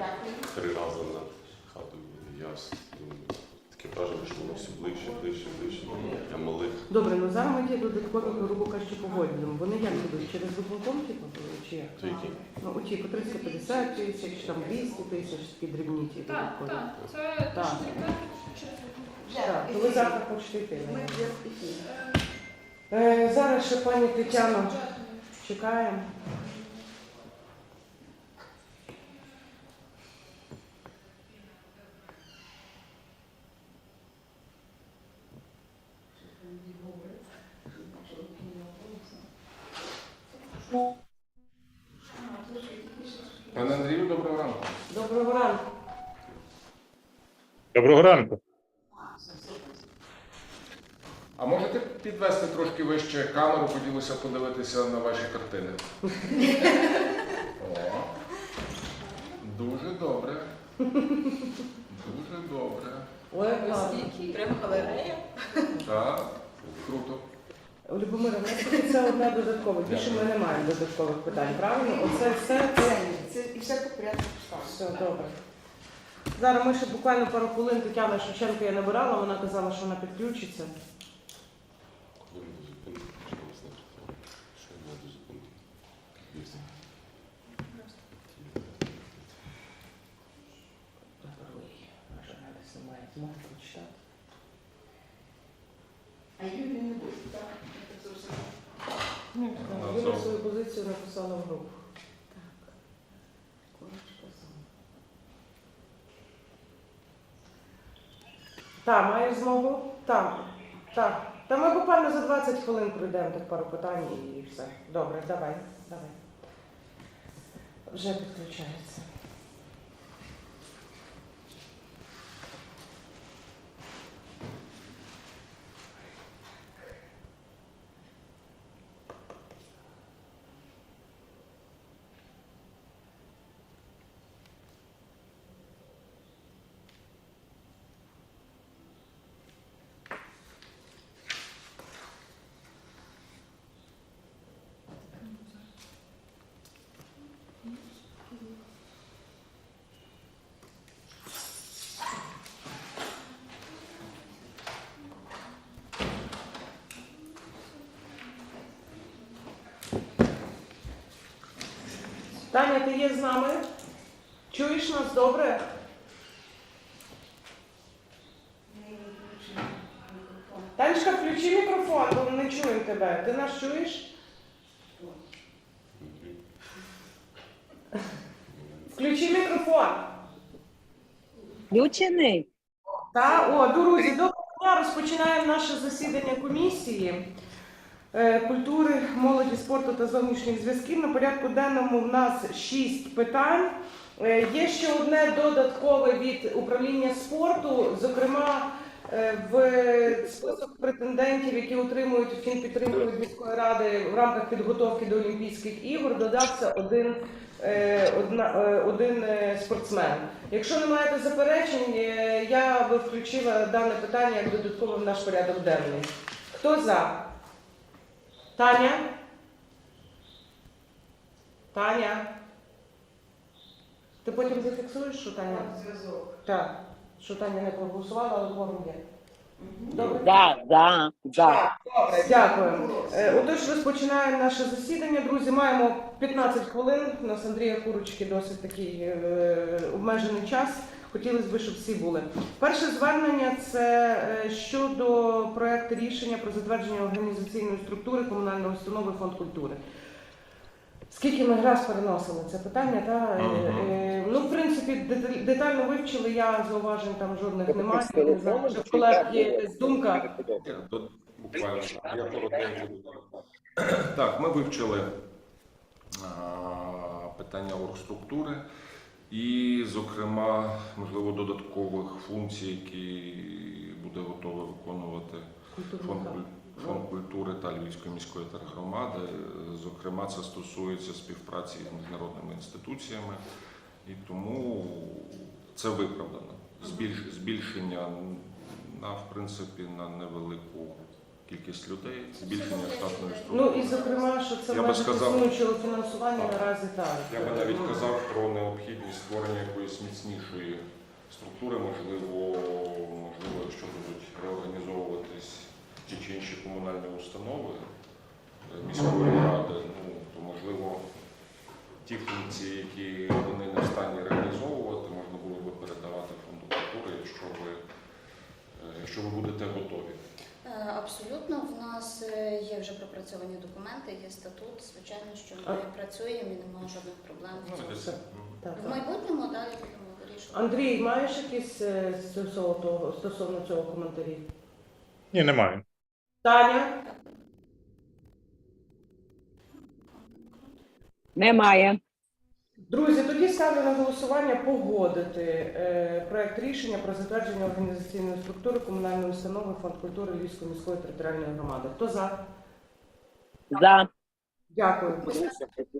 Дякую. три рази над хатою. Я ну, таке враження, що воно все ближче, ближче, ближче. Ну, Для малих. Добре, ну зараз ми ті додаткові, грубо кажучи, погоджуємо. Вони як будуть? Через виконком типу, чи як? То які? Ну, оті по 350 тисяч, там 200 тисяч, такі дрібні ті Так, додаткові. так. Це Так. через Так, то ви завтра хочете йти. Ми вже. Е, зараз ще пані Тетяно бюджетний. чекаємо. Доброго ранку. А можете підвести трошки вище камеру, хотілося подивитися на ваші картини? О, дуже добре. Дуже добре. Ой. Прямо галерея. Так, круто. Любомира, у нас це одне додаткове. Більше ми не маємо додаткових питань, правильно? Оце все. Це і все по порядку. Все добре. Зараз ми ще буквально пару хвилин Тетяна Шевченко я набирала, вона казала, що вона підключиться. А Юлі не буде, так? Це- свою позицію написала в групу. Так, маєш змогу? Так. Так. Та ми буквально за 20 хвилин пройдемо так пару питань і все. Добре, давай, давай. Вже підключається. Таня, ти є з нами? Чуєш нас добре? Танечка, включи мікрофон, бо ми не чуємо тебе. Ти нас чуєш? Включи мікрофон. Включений. Та, о, друзі, доброго дня. Розпочинаємо наше засідання комісії культури, молоді, спорту та зовнішніх зв'язків. На порядку денному в нас шість питань. Е, Є ще одне додаткове від управління спорту, зокрема. е, В список претендентів, які отримують фінпідтримку від міської ради в рамках підготовки до Олімпійських ігор, додався один, е, одна, е, один е, спортсмен. Якщо не маєте заперечень, е, я би включила дане питання як додаткове в наш порядок денний. Хто за? Таня? Таня? Ти потім зафіксуєш, що Таня? Зв'язок. Так, що Таня не проголосувала, але кворум є. Добре? Да, да, да. Добре, Дякую. Е, Отож, розпочинаємо наше засідання. Друзі, маємо 15 хвилин. У нас Андрія Курочки досить такий е, обмежений час. Хотілося б, щоб всі були. Перше звернення це е, щодо проекту рішення про затвердження організаційної структури комунальної установи фонд культури. Скільки ми раз переносили це питання, та е, ну в принципі детально вивчили. Я зауважень там жодних немає. Не знаю, в колег є думка. Тут буквально я коротенько. Так, ми вивчили питання оргструктури і, зокрема, можливо, додаткових функцій, які буде готовий виконувати фонд, фонд культури та Львівської міської тергромади. Зокрема, це стосується співпраці з міжнародними інституціями, і тому це виправдано. Збільш, збільшення на в принципі на невелику кількість людей, збільшення штатної Ну структури. і зокрема, що це Я би сказав- існуючого фінансування Так. наразі так. Я би навіть казав про необхідність створення якоїсь міцнішої структури, можливо, можливо, якщо будуть реорганізовуватись ті чи інші комунальні установи е, міської ради, ну то можливо ті функції, які вони не в стані реалізовувати, можна було би передавати фонду культури, якщо ви, е, якщо ви будете готові. Е, Абсолютно, в нас е, є вже пропрацьовані документи, є статут. Звичайно, що ми А- працюємо і немає жодних проблем. в Ну, все. Так, В так. майбутньому далі будемо вирішувати. Андрій, маєш якісь е, стосовно того стосовно цього коментарі? Ні, немає. Таня, Немає. Друзі, тоді ставлю на голосування погодити е, проект рішення про затвердження організаційної структури комунальної установи Фонд культури Львівської міської територіальної громади. Хто за? За. Дякую.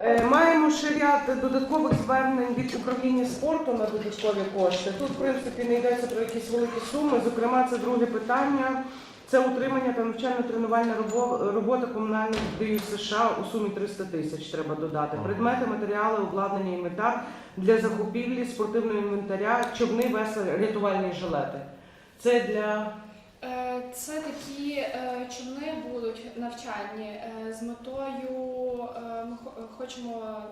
Е, Маємо ще ряд додаткових звернень від управління спорту на додаткові кошти. Тут, в принципі, не йдеться про якісь великі суми. Зокрема, це друге питання. Це утримання та навчально-тренувальна робо- робота комунальних ДЮ США у сумі 300 тисяч треба додати. Предмети, матеріали, обладнання і мета для закупівлі спортивного інвентаря, човни, весла, рятувальні жилети. Це для Е, Це такі е, човни будуть навчальні е, з метою. Ми хочемо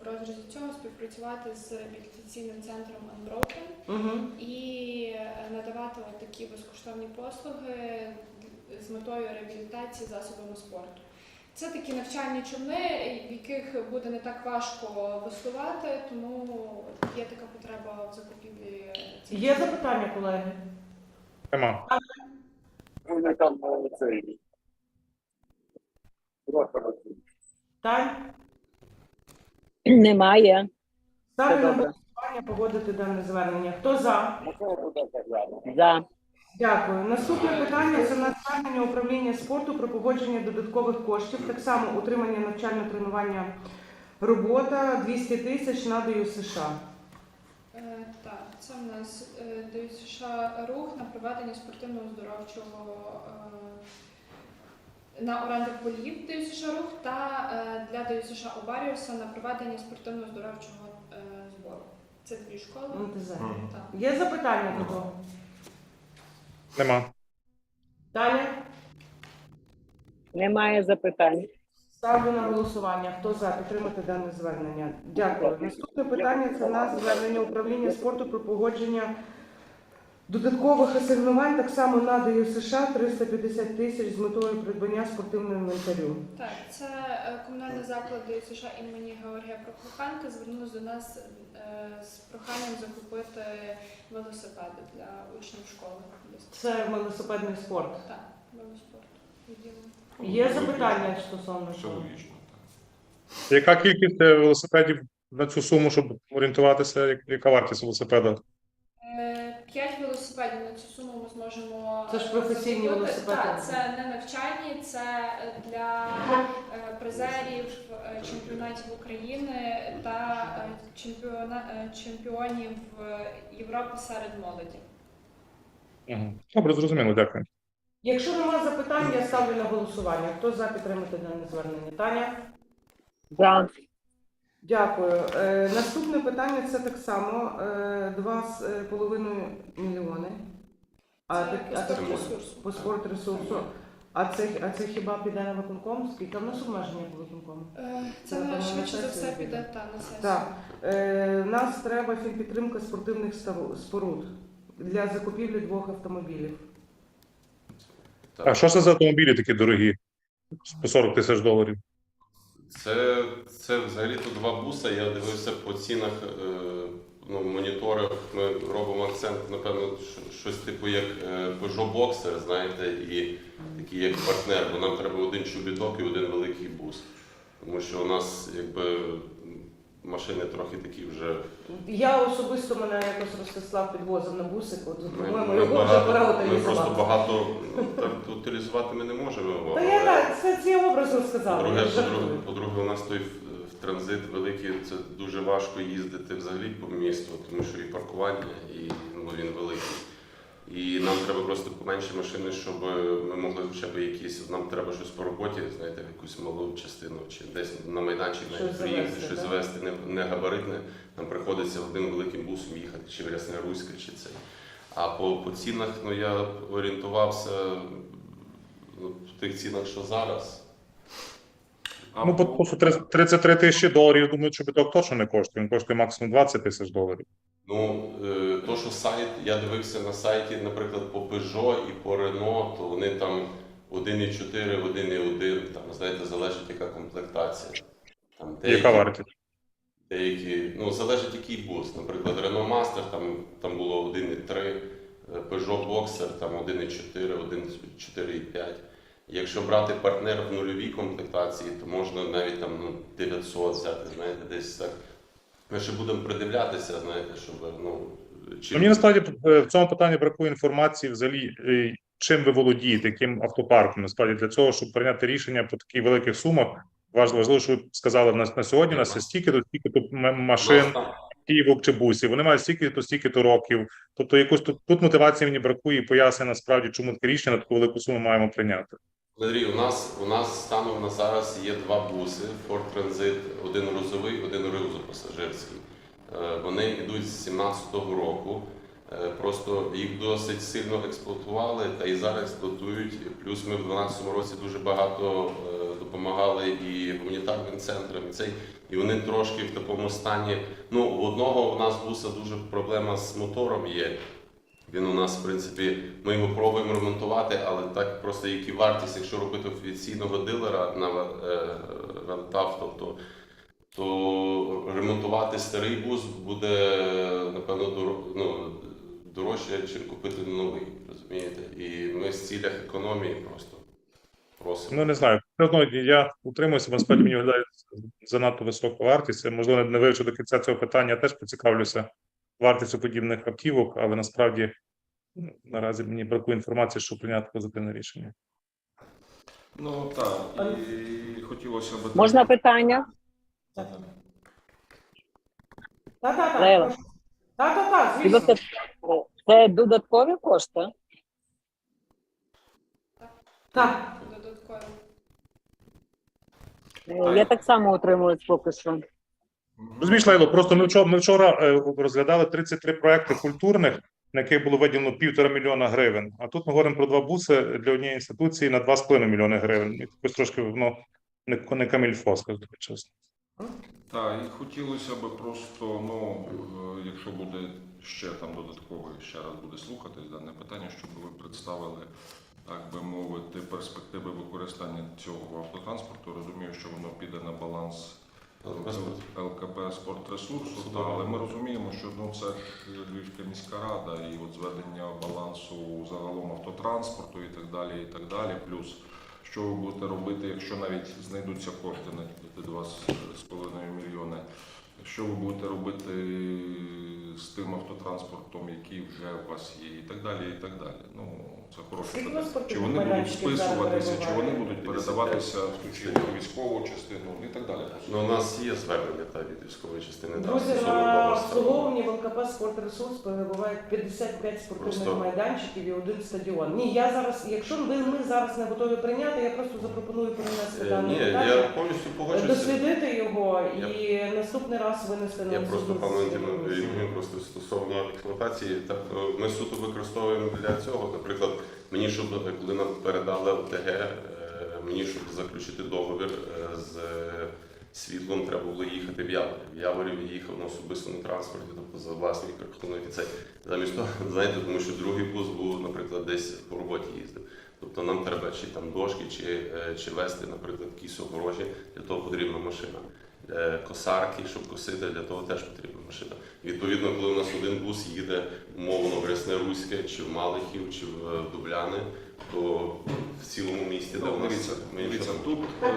в розрізі цього співпрацювати з реабілітаційним центром Unbroken угу. і надавати от такі безкоштовні послуги з метою реабілітації засобами спорту. Це такі навчальні човни, в яких буде не так важко веслувати, тому є така потреба в закупівлі. цих є човнів. запитання, колеги? Нема. Тань? Немає. Ставлю на добре. Голосування погодити дане звернення. Хто за? За. Дякую. Наступне питання це на звернення управління спорту про погодження додаткових коштів. Так само утримання навчально-тренування робота 200 тисяч надаю США. Е, Так, це в нас е, дають США рух на проведення спортивного оздоровчого е, на оренду полів дають США рух та е, для дають США Обаріуса на проведення спортивного оздоровчого збору. Це дві школи. НТЗ. Мгм. Так. Є запитання до того? Нема. Далі Немає запитань. Ставлю на голосування. Хто за підтримати дане звернення? Дякую. Наступне питання це в нас звернення управління спорту про погодження додаткових асигнувань. Так само надаю США 350 тисяч з метою придбання спортивного інвентарю. Так, це е, комунальний заклад дають США імені Георгія Прокопенка звернулися до нас е, з проханням закупити велосипеди для учнів школи. Це велосипедний спорт. Так, велоспорт. Є запитання стосовно цього? Яка кількість е, велосипедів на цю суму, щоб орієнтуватися, яка вартість велосипеда? Е, П'ять велосипедів на цю суму ми зможемо. Це ж професійні закупити. велосипеди. Так, це не навчальні, це е, для е, призерів е, чемпіонатів України та е, чемпіона, е, чемпіонів е, Європи серед молоді. Угу. Добре, зрозуміло, дякую. Якщо немає запитань, я ставлю на голосування. Хто за підтримати дане звернення? Таня? За. Дякую. Е, наступне питання це так само е, 2,5 мільйони. А, Це так, а по так, спортресурсу. по спортресурсу. А це, а це хіба піде на виконком? Скільки в нас обмеження по виконкому? Е, Це, Це напевно, швидше за все піде. піде та, на сесію. Так. Е, нас треба підтримка спортивних споруд для закупівлі двох автомобілів. А що це за автомобілі такі дорогі? По 40 тисяч доларів. Це, це взагалі-то два буса. Я дивився по цінах е, ну, моніторах. Ми робимо акцент, напевно, щось типу як е, Peugeot Boxer, знаєте, і такий як партнер, бо нам треба один чобіток і один великий бус. Тому що у нас якби машини трохи такі вже. Я особисто мене якось Ростислав підвозив на бусик, от, Ми, по-моєму, ми, його вже багато, пора ми просто утилізувати. багато ну, так утилізувати ми не можемо. Та але- я так, це ці образ розказала. По-друге, я по-друге, жартую. по-друге, у нас той в, в транзит великий, це дуже важко їздити взагалі по місту, тому що і паркування, і ну, він великий. Просто поменше машини, щоб ми могли хоча б якісь. Нам треба щось по роботі, знаєте, якусь малу частину, чи десь на майданчик навіть Щось приїхати, завести, щось так? завести, не, не габаритне. Нам приходиться одним великим бусом їхати, чи в Ясне Руське, чи це. А по, по цінах ну, я орієнтувався ну, в тих цінах, що зараз. А Ну, по курсу 33 тисячі доларів, думаю, що биток точно не коштує. Він коштує максимум 20 тисяч доларів. Ну, е, то, що сайт, я дивився на сайті, наприклад, по Peugeot і по Renault, то вони там 1,4, 1,1, там, знаєте, залежить яка комплектація. Там Яка вартість? деякі, ну, залежить який бус. Наприклад, Renault Master, там, там було 1,3, е, Peugeot Boxer, там 1,4, 1,4,5. Якщо брати партнер в нульовій комплектації, то можна навіть там ну, 900 взяти, знаєте, десь так. Ми ще будемо придивлятися, знаєте, щоб ну, чи Ну, Мені насправді е, в цьому питанні бракує інформації взагалі, е, чим ви володієте, яким автопарком. Насправді для цього, щоб прийняти рішення по таких великих сумах, важливо, що ви сказали, в нас на сьогодні у нас є стільки то стільки то машин, автівок чи бусів. Вони мають стільки то стільки то років. Тобто якось тут, тут мотивації мені бракує і пояснення насправді, чому таке рішення на таку велику суму маємо прийняти. Андрій, у нас у нас станом на зараз є два буси Ford Transit, один грузовий, один ризопасажирський. Е, Вони йдуть з 17-го року. Е, Просто їх досить сильно експлуатували та і зараз експлуатують. Плюс ми в 12-му році дуже багато е, допомагали і гуманітарним центрам. І цей і вони трошки в такому стані. Ну, в одного у нас буса дуже проблема з мотором є. Він у нас, в принципі, ми його пробуємо ремонтувати, але так просто як і вартість, якщо робити офіційного дилера на е, тобто то ремонтувати старий бус буде напевно ну, дорожче, ніж купити новий. Розумієте? І ми з цілях економії просто просимо. Ну не знаю. Все одно я утримуюся, насправді мені виглядає занадто висока вартість. Можливо, не вивчу до кінця цього питання. Я теж поцікавлюся вартістю подібних автівок, але насправді ну, наразі мені бракує інформації, щоб прийняти позитивне рішення. Ну так, і хотілося б Можна питання? Так, так, так. Так, так, так, звісно. Це, додаткові кошти? Так. Додатково. Е, Я так само утримуюсь поки що. Розумієш, Лейло, просто ми вчора, ми вчора е, розглядали 33 проекти культурних, на яких було виділено півтора мільйона гривень. А тут ми говоримо про два буси для однієї інституції на 2,5 мільйони гривень. І якось трошки воно не, не камільфо, скажу чесно. Так, і хотілося б просто, ну, е, якщо буде ще там додатково, ще раз буде слухатись дане питання, щоб ви представили, так би мовити, перспективи використання цього автотранспорту. Розумію, що воно піде на баланс ЛКП спортресурсу, та, але ми розуміємо, що ну, це Львівська міська рада і от зведення балансу загалом автотранспорту і так далі, і так далі. Плюс що ви будете робити, якщо навіть знайдуться кошти на ті 2,5 мільйони. Що ви будете робити з тим автотранспортом, який вже у вас є, і так далі, і так далі. Ну, це хороше питання. Чи вони будуть списуватися, чи вони будуть передаватися в ту чи іншу військову частину і так далі. Ну, у нас є звернення та від військової частини. Друзі, на обслуговуванні в ЛКП «Спортресурс» перебуває 55 спортивних Просто- майданчиків і один стадіон. Ні, я зараз, якщо ви ми зараз не готові прийняти, я просто запропоную перенести Е, дане Ні, питання, я повністю погоджуюся. дослідити його і наступний раз винести на Я просто. Євгенію просто стосовно експлуатації, так е, ми суто використовуємо для цього. Наприклад, мені щоб коли нам передали ОТГ, е, мені щоб заключити договір е, з е, світлом, треба було їхати в Яворі. В Яворі я їхав на особистому транспорті, тобто за власний рахунок і це замість того, знаєте, тому що другий бус був, наприклад, десь по роботі їздив. Тобто нам треба чи там дошки, чи, чи вести, наприклад, якісь огорожі, для того потрібна машина. Е, Косарки, щоб косити, для того теж потрібна машина. Відповідно, коли у нас один бус їде умовно в Рясне Руське, чи в Малихів, чи в е, Дубляни, то в цілому місті, де Ну, у нас дивіться, дивіться, тут е,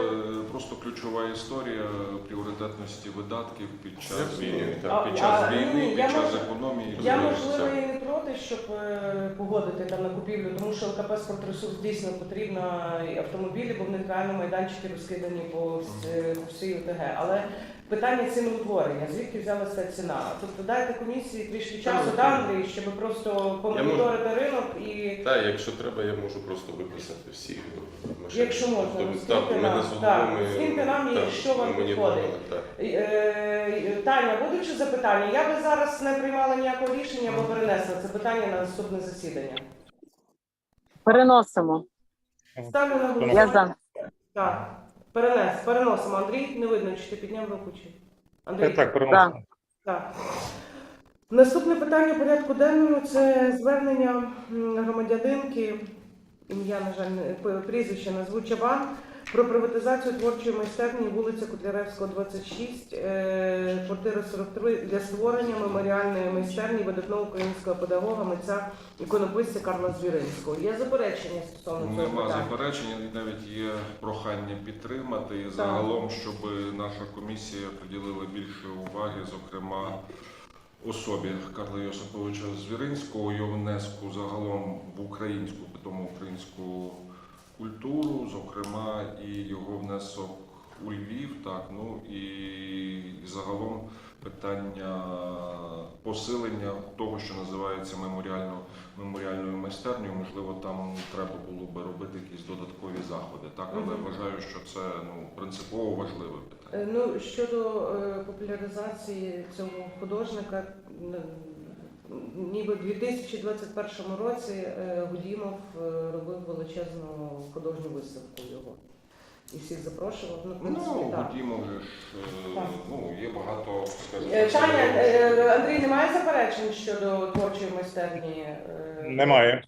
просто ключова історія пріоритетності видатків під час війни, так. під час а, війни, ні, під я час можу- економії. Я розумієш, можливо це- і не проти, щоб е, погодити там на купівлю, тому що ЛКП «Спортресурс» дійсно потрібно і автомобілі, бо в них реально майданчики розкидані по, вс- по всій ОТГ. Але питання ціноутворення. Звідки взялася ціна? Тобто дайте комісії трішки часу, Так, да, так. Андрій, щоб просто помоніторити ринок і Так, якщо треба, я можу просто виписати всі машини. Якщо можна, Тобто, ну, так, скиньте нам, так, скиньте нам, і що вам підходить. так. Е, Таня, будуть ще запитання? Я би зараз не приймала ніякого рішення, бо перенесла це питання на наступне засідання. Переносимо. Ставлю на Я за. Так, перенес, переносимо. Андрій, не видно, чи ти підняв руку чи. Андрій, Так, переносимо. так. Наступне питання порядку денному це звернення громадянинки, ім'я, на жаль, прізвище назву Чабан, про приватизацію творчої майстерні вулиця Котляревського, 26, е, квартира 43 для створення меморіальної майстерні видатного українського педагога, митця іконописця Карла Звіринського. Є заперечення стосовно цього Нема питання? і навіть є прохання підтримати. І загалом, щоб наша комісія приділила більше уваги, зокрема особі Карла Йосиповича Звіринського, його внеску загалом в українську, питому українську культуру, зокрема, і його внесок у Львів, так, ну і загалом питання посилення того, що називається меморіально, меморіальною майстернею. Можливо, там треба було би робити якісь додаткові заходи. Так, але Мгм. вважаю, що це ну принципово важливе питання. Е, Ну, щодо е, популяризації цього художника, ніби в 2021 році е, Гудімов е, робив величезну художню виставку його. І всіх запрошував. Ну, в принципі, Ну, так. Гудімов ж е, Так. ну, є багато, Е, Таня, е, Андрій, немає заперечень щодо творчої майстерні? Е, Немає.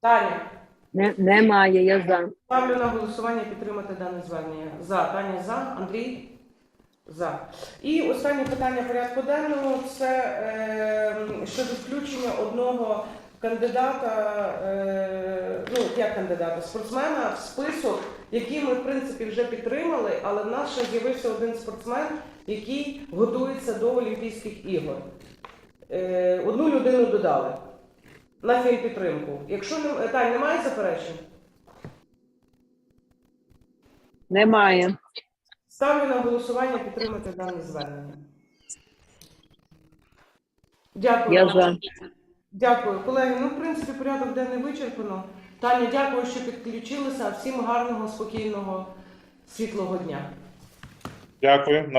Таня, Не, немає, я за. ставлю на голосування підтримати дане звернення. За. Таня за. Андрій? За. І останнє питання порядку денного це е, щодо включення одного кандидата, е, ну як кандидата, спортсмена в список, який ми в принципі вже підтримали, але в нас ще з'явився один спортсмен, який готується до Олімпійських ігор. Е, одну людину додали на фінпідтримку. Якщо не Тань, немає заперечень? Немає. Ставлю на голосування підтримати дане звернення. Дякую. Я за. Дякую, колеги. Ну, в принципі, порядок денний вичерпано. Таня, дякую, що підключилися. Всім гарного, спокійного, світлого дня. Дякую.